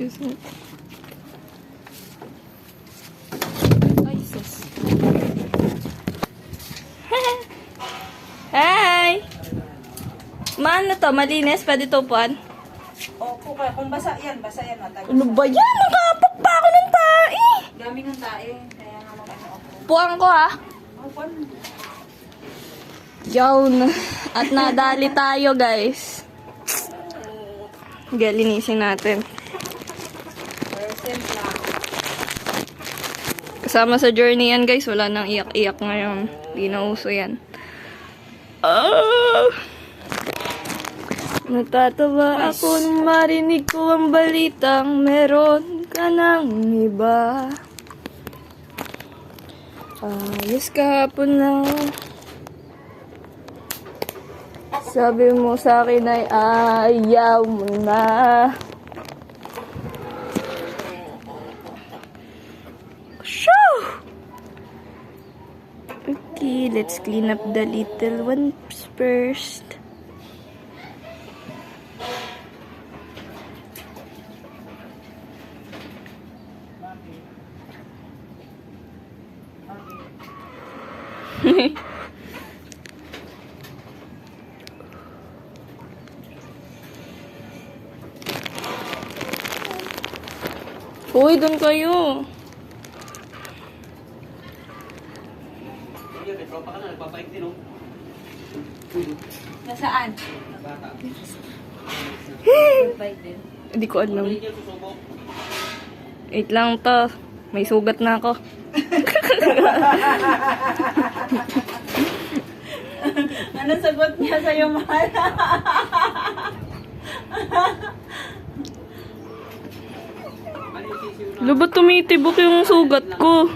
Me. Ay, sus. Hi! Maano to? Malinis? Pwede to puan? Opo, kaya kung basa yan, basa yan. Matagal. Ano ba yan? Nakapok pa ako ng tae! Dami ng tae. Kaya nga ako. Puwang ko ha. Paano? Yun. At nadali tayo guys. Sige, linisin natin. Lang. Kasama sa journey yan guys. Wala nang iyak-iyak ngayon. Di na uso yan. Ah! Natatawa ako nung marinig ko ang balitang meron ka ng iba. Ayos kahapon na. Sabi mo sa akin ay ayaw mo na. Let's clean up the little ones first. Uy, doon kayo. Sige, may tropa ka na, nagpapaik din, oh. Nasaan? Bike din. Hindi ko alam. Wait lang to. May sugat na ako. Ano sagot niya sa'yo, mahal? Lo, ba't tumitibok yung sugat ko?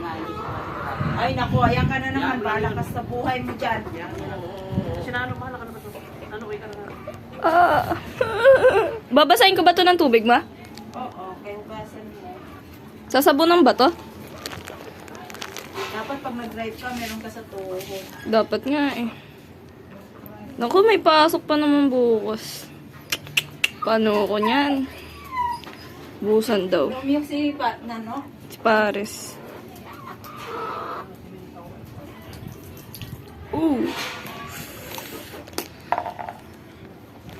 Ay, naku, ayan ka na naman. Balakas sa buhay mo dyan. Sinano, mahala ka naman to. Ano, okay ka na na. Ah. Babasahin ko ba to ng tubig, ma? Oo, kaya hugasan mo. Sasabunan ba to? Dapat pag nag-drive ka, meron ka sa tuhod. Dapat nga eh. Naku, may pasok pa naman bukas. Paano ko niyan? Busan daw. Yung yung si Pat na, no? Si Paris. Ooh.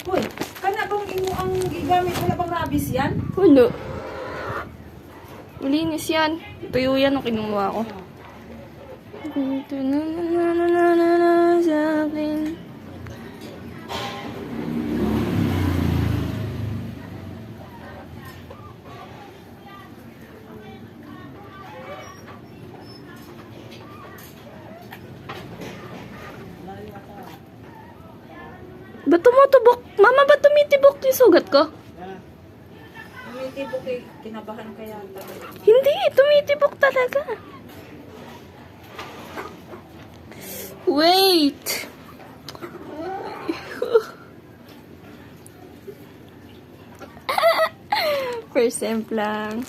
Hoy, kana bang imo ang gigamit? Wala bang rabies yan? Wala. Malinis yan. Tuyo yan ang kinuha ko. Ito na na na Ba't tumutubok? Mama, ba't tumitibok yung sugat ko? Tumitibok eh. Kinabahan ka yata. Hindi, tumitibok talaga. Wait. Percent lang.